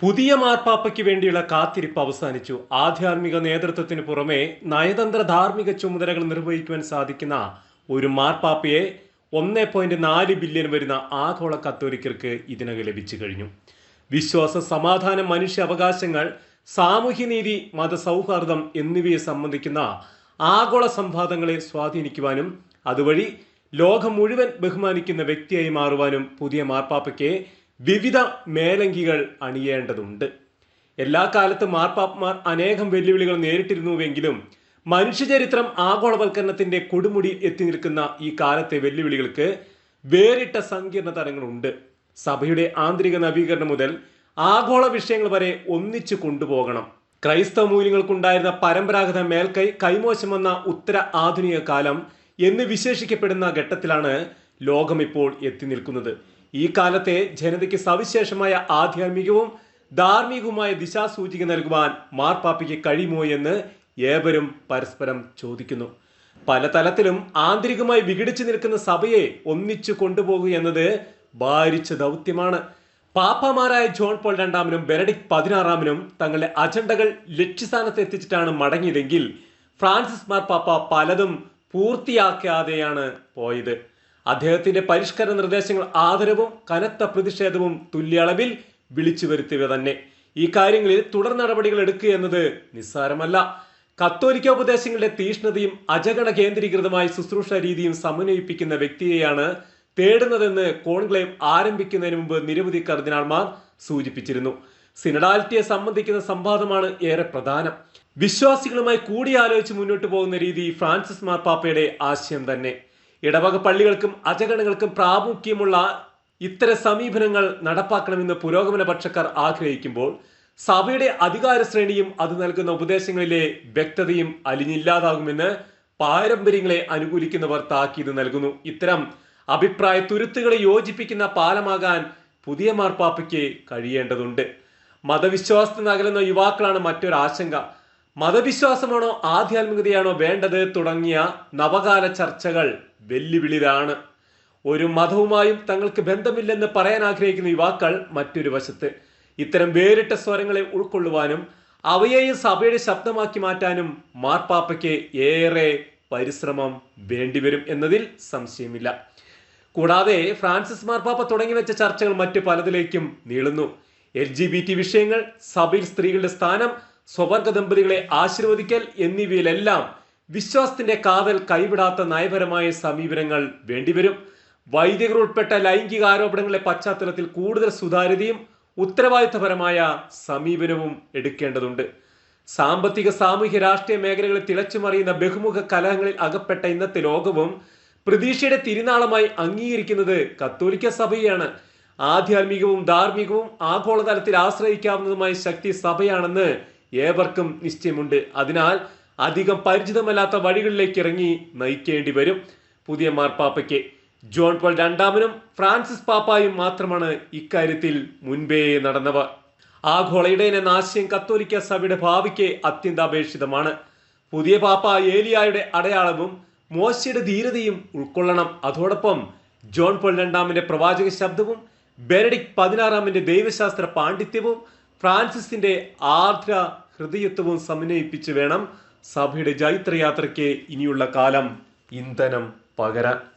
പുതിയ മാർപ്പാപ്പയ്ക്ക് വേണ്ടിയുള്ള കാത്തിരിപ്പ് അവസാനിച്ചു. ആധ്യാത്മിക നേതൃത്വത്തിന് പുറമെ നയതന്ത്ര ധാർമ്മിക ചുമതലകൾ നിർവഹിക്കുവാൻ സാധിക്കുന്ന ഒരു മാർപ്പാപ്പയെ ഒന്നേ പോയിന്റ് നാല് ബില്യൺ വരുന്ന ആഗോള കത്തോലിക്കർക്ക് ഇതിനകം ലഭിച്ചു കഴിഞ്ഞു. വിശ്വാസ സമാധാനം മനുഷ്യ അവകാശങ്ങൾ സാമൂഹ്യനീതി മതസൗഹാർദ്ദം എന്നിവയെ സംബന്ധിക്കുന്ന ആഗോള സംവാദങ്ങളെ സ്വാധീനിക്കുവാനും അതുവഴി ലോകം മുഴുവൻ ബഹുമാനിക്കുന്ന വ്യക്തിയായി മാറുവാനും പുതിയ മാർപ്പാപ്പയ്ക്ക് വിവിധ മേലങ്കികൾ അണിയേണ്ടതുണ്ട്. എല്ലാ കാലത്തും മാർപ്പാപ്പമാർ അനേകം വെല്ലുവിളികൾ നേരിട്ടിരുന്നുവെങ്കിലും മനുഷ്യചരിത്രം ആഗോളവൽക്കരണത്തിന്റെ കൊടുമുടി എത്തി നിൽക്കുന്ന ഈ കാലത്തെ വെല്ലുവിളികൾക്ക് വേറിട്ട സങ്കീർണ തലങ്ങളുണ്ട് സഭയുടെ ആന്തരിക നവീകരണം മുതൽ ആഗോള വിഷയങ്ങൾ വരെ ഒന്നിച്ചു കൊണ്ടുപോകണം. ക്രൈസ്തവ മൂല്യങ്ങൾക്കുണ്ടായിരുന്ന പരമ്പരാഗത മേൽക്കൈ കൈമോശം വന്ന ഉത്തര ആധുനിക കാലം എന്ന് വിശേഷിക്കപ്പെടുന്ന ഘട്ടത്തിലാണ് ലോകം ഇപ്പോൾ എത്തി നിൽക്കുന്നത്. ഈ കാലത്തെ ജനതയ്ക്ക് സവിശേഷമായ ആധ്യാത്മികവും ധാർമ്മികവുമായ ദിശാസൂചിക നൽകുവാൻ മാർപ്പാപ്പയ്ക്ക് കഴിയുമോ എന്ന് ഏവരും പരസ്പരം ചോദിക്കുന്നു. പല തലത്തിലും ആന്തരികമായി വിഘടിച്ചു നിൽക്കുന്ന സഭയെ ഒന്നിച്ചു കൊണ്ടുപോകുക എന്നത് ഭാരിച്ച ദൗത്യമാണ്. പാപ്പമാരായ ജോൺ പോൾ രണ്ടാമനും ബെനഡിക് പതിനാറാമനും തങ്ങളുടെ അജണ്ടകൾ ലക്ഷ്യസ്ഥാനത്ത് എത്തിച്ചിട്ടാണ് മടങ്ങിയതെങ്കിൽ ഫ്രാൻസിസ് മാർപ്പാപ്പ പലതും പൂർത്തിയാക്കാതെയാണ് പോയത്. അദ്ദേഹത്തിന്റെ പരിഷ്കര നിർദ്ദേശങ്ങൾ ആദരവും കനത്ത പ്രതിഷേധവും തുല്യളവിൽ വിളിച്ചു വരുത്തിയവ തന്നെ. ഈ കാര്യങ്ങളിൽ തുടർ നടപടികൾ എടുക്കുക എന്നത് നിസ്സാരമല്ല. കത്തോലിക്ക ഉപദേശങ്ങളുടെ തീഷ്ണതയും അജഗണ കേന്ദ്രീകൃതമായ ശുശ്രൂഷ രീതിയും സമന്വയിപ്പിക്കുന്ന വ്യക്തിയെയാണ് തേടുന്നതെന്ന് കോൺക്ലേവ് ആരംഭിക്കുന്നതിന് മുമ്പ് നിരവധി കർദിനാൾമാർ സൂചിപ്പിച്ചിരുന്നു. സിനഡാലിറ്റിയെ സംബന്ധിക്കുന്ന സംവാദമാണ് ഏറെ പ്രധാനം. വിശ്വാസികളുമായി കൂടിയാലോചിച്ച് മുന്നോട്ട് പോകുന്ന രീതി ഫ്രാൻസിസ് മാർപ്പാപ്പയുടെ ആശയം തന്നെ. ഇടവക പള്ളികൾക്കും അജഗണങ്ങൾക്കും പ്രാമുഖ്യമുള്ള ഇത്തരം സമീപനങ്ങൾ നടപ്പാക്കണമെന്ന് പുരോഗമന പക്ഷക്കാർ ആഗ്രഹിക്കുമ്പോൾ സഭയുടെ അധികാര ശ്രേണിയും അത് നൽകുന്ന ഉപദേശങ്ങളിലെ വ്യക്തതയും അലിഞ്ഞില്ലാതാകുമെന്ന് പാരമ്പര്യങ്ങളെ അനുകൂലിക്കുന്നവർ താക്കീത് നൽകുന്നു. ഇത്തരം അഭിപ്രായ തുരുത്തുകളെ യോജിപ്പിക്കുന്ന പാലമാകാൻ പുതിയ മാർപ്പാപ്പയ്ക്ക് കഴിയേണ്ടതുണ്ട്. മതവിശ്വാസത്തിൽ നകലുന്ന യുവാക്കളാണ് മറ്റൊരു ആശങ്ക. മതവിശ്വാസമാണോ ആധ്യാത്മികതയാണോ വേണ്ടത് തുടങ്ങിയ നവകാല ചർച്ചകൾ വെല്ലുവിളിയിലാണ് ഒരു മതവുമായും തങ്ങൾക്ക് ബന്ധമില്ലെന്ന് പറയാൻ ആഗ്രഹിക്കുന്ന യുവാക്കൾ മറ്റൊരു വശത്ത്. ഇത്തരം വേറിട്ട സ്വരങ്ങളെ ഉൾക്കൊള്ളുവാനും അവയെയും സഭയുടെ ശബ്ദമാക്കി മാറ്റാനും മാർപ്പാപ്പയ്ക്ക് ഏറെ പരിശ്രമം വേണ്ടിവരും എന്നതിൽ സംശയമില്ല. കൂടാതെ ഫ്രാൻസിസ് മാർപ്പാപ്പ തുടങ്ങി വെച്ച ചർച്ചകൾ മറ്റു പലതിലേക്കും നീളുന്നു. എൽ ജി ബി ടി വിഷയങ്ങൾ സഭയിൽ സ്ത്രീകളുടെ സ്ഥാനം സ്വവർഗ ദമ്പതികളെ ആശീർവദിക്കൽ എന്നിവയിലെല്ലാം വിശ്വാസത്തിന്റെ കാതൽ കൈവിടാത്ത നയപരമായ സമീപനങ്ങൾ വേണ്ടിവരും. വൈദികർ ഉൾപ്പെട്ട ലൈംഗിക ആരോപണങ്ങളെ പശ്ചാത്തലത്തിൽ കൂടുതൽ സുതാര്യതയും ഉത്തരവാദിത്തപരമായ സമീപനവും എടുക്കേണ്ടതുണ്ട്. സാമ്പത്തിക സാമൂഹ്യ രാഷ്ട്രീയ മേഖലകളിൽ തിളച്ചുമറിയുന്ന ബഹുമുഖ കലഹങ്ങളിൽ അകപ്പെട്ട ഇന്നത്തെ ലോകവും പ്രതീക്ഷയുടെ തിരുനാളമായി അംഗീകരിക്കുന്നത് കത്തോലിക്ക സഭയാണ്. ആധ്യാത്മികവും ധാർമ്മികവും ആഗോളതലത്തിൽ ആശ്രയിക്കാവുന്നതുമായ ശക്തി സഭയാണെന്ന് ഏവർക്കും നിശ്ചയമുണ്ട്. അതിനാൽ അധികം പരിചിതമല്ലാത്ത വഴികളിലേക്ക് ഇറങ്ങി നയിക്കേണ്ടി വരും. പുതിയ മാർപ്പാപ്പയ്ക്ക് ജോൺ പോൾ രണ്ടാമനും ഫ്രാൻസിസ് പാപ്പായും മാത്രമാണ് ഇക്കാര്യത്തിൽ മുൻപേ നടന്നവർ. ആഗോള ഇടയൻ എന്ന ആശയം കത്തോലിക്ക സഭയുടെ ഭാവിക്ക് അത്യന്താപേക്ഷിതമാണ്. പുതിയ പാപ്പ ഏലിയായുടെ അടയാളവും മോശയുടെ ധീരതയും ഉൾക്കൊള്ളണം. അതോടൊപ്പം ജോൺ പോൾ രണ്ടാമന്റെ പ്രവാചക ശബ്ദവും ബെനഡിക് പതിനാറാമന്റെ ദൈവശാസ്ത്ര പാണ്ഡിത്യവും ഫ്രാൻസിസിന്റെ ആർദ്ര ഹൃദയത്വവും സമന്വയിപ്പിച്ച് വേണം സഭയുടെ ജൈത്രയാത്രയ്ക്ക് ഇനിയുള്ള കാലം ഇന്ധനം പകരാൻ.